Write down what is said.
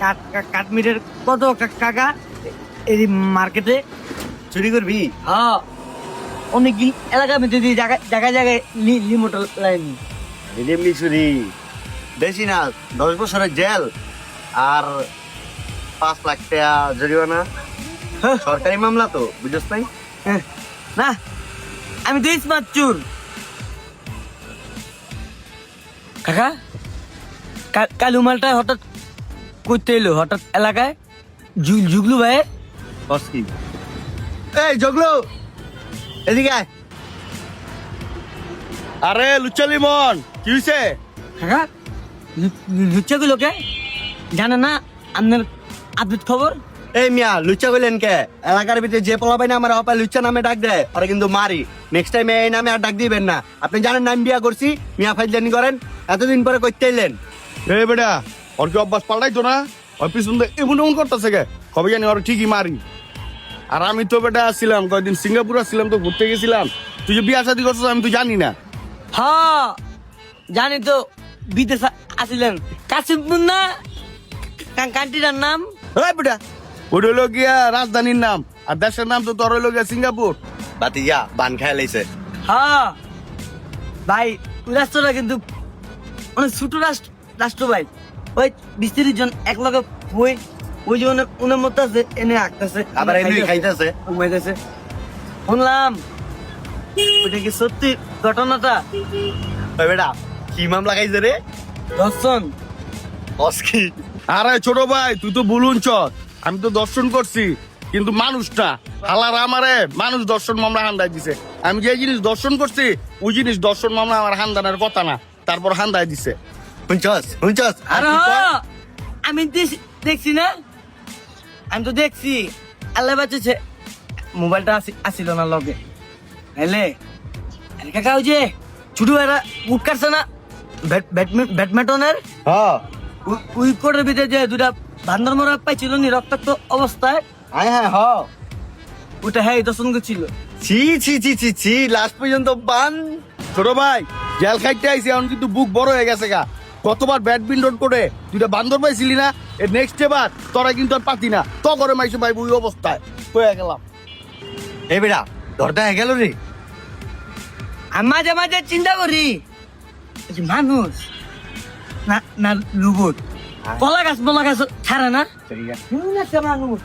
কাঠ- কাঠ- কাঠমিটের কত কা- কাকা এই মার্কেটে? চুরি করবি হ্যাঁ। অনেক এলাকা মধ্যে দিয়ে জায়গায় জায়গায় জায়গায় লিমোটা লাইন। এমনি চুরি। বেশি না দশ বছরের জেল। আর পাঁচ লাখ টাকা জরিমানা। হ্যাঁ। সরকারি মামলা তো বুঝছ নাই? হ্যাঁ, না আমি তো স্মার্ট চুর। কাকা কালু মালটা হঠাৎ করতে এলো হঠাৎ এলাকায় জুগলু ভাই। বস কি? এই জগলো! এদিকে আয়। আরে লুচ্চা লিমন কি হয়েছে কাকা লুচ্চা গুলোকে জানে না আপনার আপডেট খবর? এই মিয়া লুচ্চা কইলেন কে? এলাকার ভিতরে যে পোলা পাইনা আমার অপায় লুচ্চা নামে ডাক দেয় ওরা কিন্তু মারি। নেক্সট টাইম এই নামে আর ডাক দিবেন না। আপনি জানেন না আমি বিয়া করছি মিয়া ফাইজলানি করেন এতদিন পরে করতে এলেন। এই বেটা ওর কি অভ্যাস পাল্টাইতো না ওই পিছন দিয়ে এমন এমন করতেছে গে কবে জানি ওর ঠিকই মারি আর আমি তো বেটা আসছিলাম কয়েকদিন সিঙ্গাপুর আসছিলাম তো ঘুরতে গেছিলাম তুই যে বিয়া শাদি করছিস আমি তো জানি না হ্যাঁ জানি তো বিদেশ আসিলেন কাশিমপুর না কান্ট্রিটার নাম এই বেটা ওটা হলো গিয়া রাজধানীর নাম আর দেশের নাম তো তোর হলো গিয়া সিঙ্গাপুর বাতি যা বান খায় লাইছে হ্যাঁ ভাই রাষ্ট্রটা কিন্তু অনেক ছোট রাষ্ট্র রাষ্ট্র ভাই ওই বিশ তিরিশ জন এক লগে বই ওই যে উনি- উনার মতো আছে এনে আঁকতেছে। আবার এমনি খাইতেছে ঘুমাইতেছে। শুনলাম ওইটা কি সত্যি ঘটনাটা? ওই বেটা কি মামলা খাইছে রে? দর্শন। বস কি? আরে ছোট ভাই তুই তো বলুন চত আমি তো দর্শন করছি কিন্তু মানুষটা হালার আমারে মানুষ দর্শন মামলা হান্দাই দিছে। আমি যে জিনিস দর্শন করছি ওই জিনিস দর্শন মামলা আমার হান্দানের কথা না তারপর হান্দাই দিছে। শুনছস শুনছস আর? হ, আমি দেখ- দেখছি না? আমি তো দেখছি। আল্লাহ বাঁচেছে মোবাইলটা আসি- আসিল না লগে। এলে আরে কাকা ওই যে ছোট ভাইরা উঠ কাটছে না? ব্যাডমিন্টনের হ্যাঁ। উই- উইকেটের ভিতরে যে দুটা বান্দর মরা পাইছিল নি রক্তাক্ত অবস্থায়? হ্যাঁ হ্যাঁ হ্যাঁ ওটা হ্যাঁ দর্শন করছিল ছি ছি ছি ছি ছি লাস্ট পর্যন্ত বান। ছোট ভাই জেল খাইতে আইসি এখন কিন্তু বুক বড় হয়ে গেছে গা। কতবার ব্যাডমিন্টন করে দুইটা বান্দর পাইছিলি না? এর নেক্সট এবার তোরা কিন্তু আর পাতি না। তো করে মাইছে ভাই ওই অবস্থায়। হয়ে গেলাম। এই বেটা ধরতে হয়ে গেল রে। মাঝে মাঝে চিন্তা করি যে মানুষ না না লুবুট কলা গাছ বলা গাছ ছাড়ে না? ঠিক আছে মানুষ?